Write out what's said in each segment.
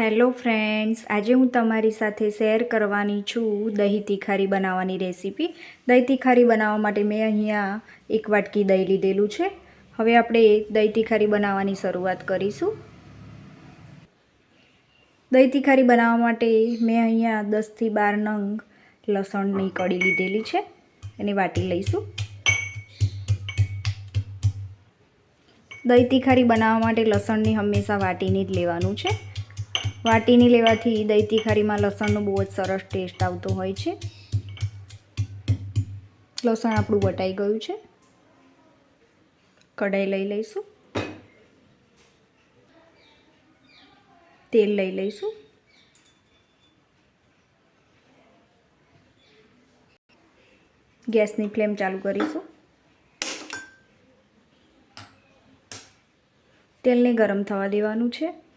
Hello friends, આજે હું તમારી સાથે શેર કરવાની છું દહીં તીખારી બનાવવાની રેસીપી. દહીં તીખારી બનાવવા માટે મેં અહીંયા એક વાટકી દહીં લીધેલું છે. હવે આપણે દહીં તીખારી બનાવવાની શરૂઆત કરીશું. દહીં તીખારી બનાવવા માટે મેં અહીંયા દસથી બાર નંગ લસણની કળી લીધેલી છે. એને વાટી લઈશું. દહીં તીખારી બનાવવા માટે લસણની હંમેશા વાટીને જ લેવાનું છે. વાટીની લેવાથી દહીં તીખારીમાં લસણનો બહુ જ સરસ ટેસ્ટ આવતો હોય છે. લસણ આપણું વટાઈ ગયું છે. કઢાઈ લઈ લઈશું. તેલ લઈ લઈશું. ગેસની ફ્લેમ ચાલુ કરીશું. તેલને ગરમ થવા દેવાનું છે.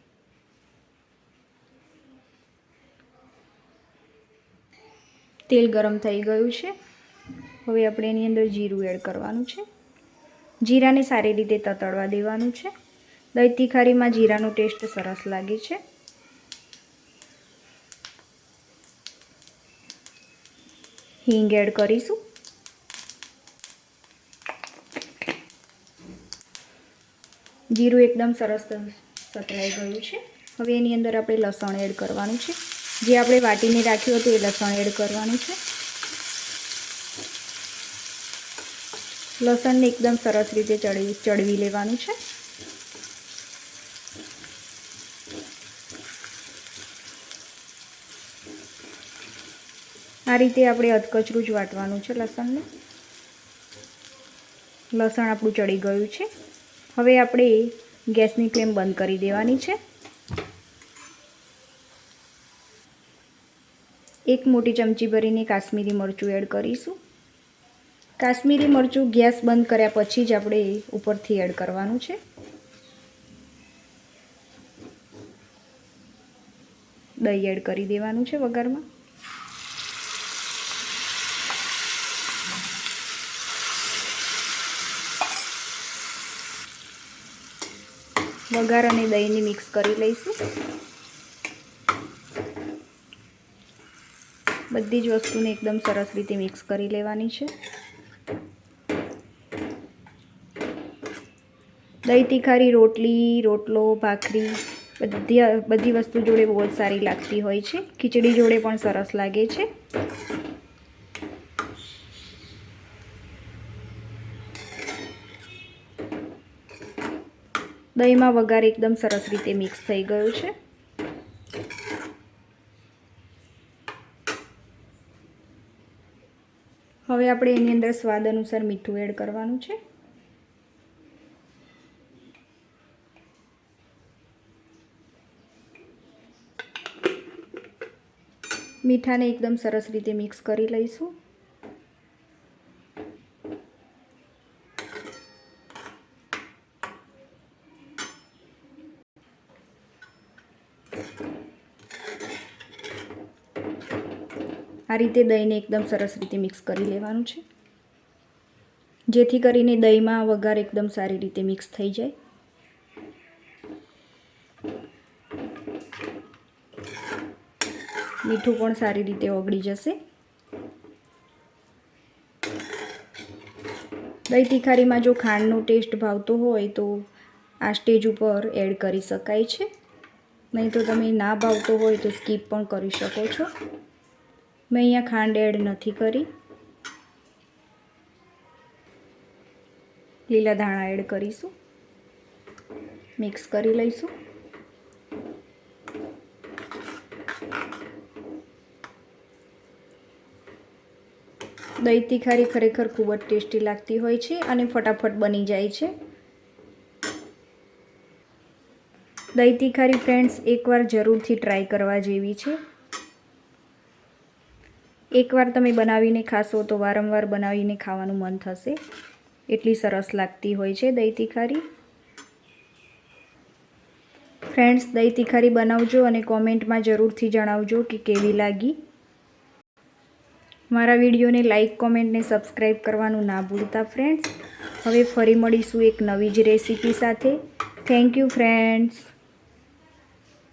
તેલ ગરમ થઈ ગયું છે. હવે આપણે એની અંદર જીરું એડ કરવાનું છે. જીરાને સારી રીતે તતડવા દેવાનું છે. દહીં તીખારીમાં જીરાનો ટેસ્ટ સરસ લાગે છે. હિંગ એડ કરીશું. જીરું એકદમ સરસ સતરાઈ ગયું છે. હવે એની અંદર આપણે લસણ એડ કરવાનું છે. જે આપણે વાટીને રાખ્યું હતું એ લસણ એડ કરવાનું છે. લસણને એકદમ સરસ રીતે ચડવી ચડવી લેવાનું છે. આ રીતે આપણે અધકચરું જ વાટવાનું છે લસણને. લસણ આપણું ચડી ગયું છે. હવે આપણે ગેસની ફ્લેમ બંધ કરી દેવાની છે. એક મોટી ચમચી ભરીને કાશ્મીરી મરચું એડ કરીશું. કાશ્મીરી મરચું ગેસ બંધ કર્યા પછી જ આપણે ઉપરથી એડ કરવાનું છે. દહીં એડ કરી દેવાનું છે વઘારમાં. વઘાર અને દહીંની મિક્સ કરી લઈશું. બધી જ વસ્તુને એકદમ સરસ રીતે મિક્સ કરી લેવાની છે. દહીં તીખારી, રોટલી, રોટલો, ભાખરી, બધી બધી વસ્તુ જોડે બહુ જ સારી લાગતી હોય છે. ખીચડી જોડે પણ સરસ લાગે છે. દહીંમાં વઘાર એકદમ સરસ રીતે મિક્સ થઈ ગયું છે. હવે આપણે એની અંદર સ્વાદ અનુસાર મીઠું એડ કરવાનું છે. મીઠાને એકદમ સરસ રીતે મિક્સ કરી લઈશું. આ રીતે દહીંને એકદમ સરસ રીતે મિક્સ કરી લેવાનું છે. જેથી કરીને દહીંમાં વઘાર એકદમ સારી રીતે મિક્સ થઈ જાય. મીઠું પણ સારી રીતે ઓગળી જશે. દહીં તિખારીમાં જો ખાંડનો ટેસ્ટ ભાવતો હોય તો આ સ્ટેજ ઉપર એડ કરી શકાય છે. નહીં તો તમે ના ભાવતો હોય તો સ્કીપ પણ કરી શકો છો. મેં અહીંયા ખાંડ એડ નથી કરી. લીલા ધાણા એડ કરીશું. મિક્સ કરી લઈશું. દહીં તીખારી ખરેખર ખૂબ જ ટેસ્ટી લાગતી હોય છે અને ફટાફટ બની જાય છે. દહીં તીખારી ફ્રેન્ડ્સ, એકવાર જરૂરથી ટ્રાય કરવા જેવી છે. એકવાર તમે બનાવીને ખાશો તો વારંવાર બનાવીને ખાવાનું મન થશે. એટલી સરસ લાગતી હોય છે દહીં તીખારી. ફ્રેન્ડ્સ, દહીં તીખારી બનાવજો અને કોમેન્ટમાં જરૂરથી જણાવજો કે કેવી લાગી. મારા વિડીયોને લાઇક કોમેન્ટને સબસ્ક્રાઈબ કરવાનું ના ભૂલતા ફ્રેન્ડ્સ. હવે ફરી મળીશું એક નવી જ રેસીપી સાથે. Thank you friends.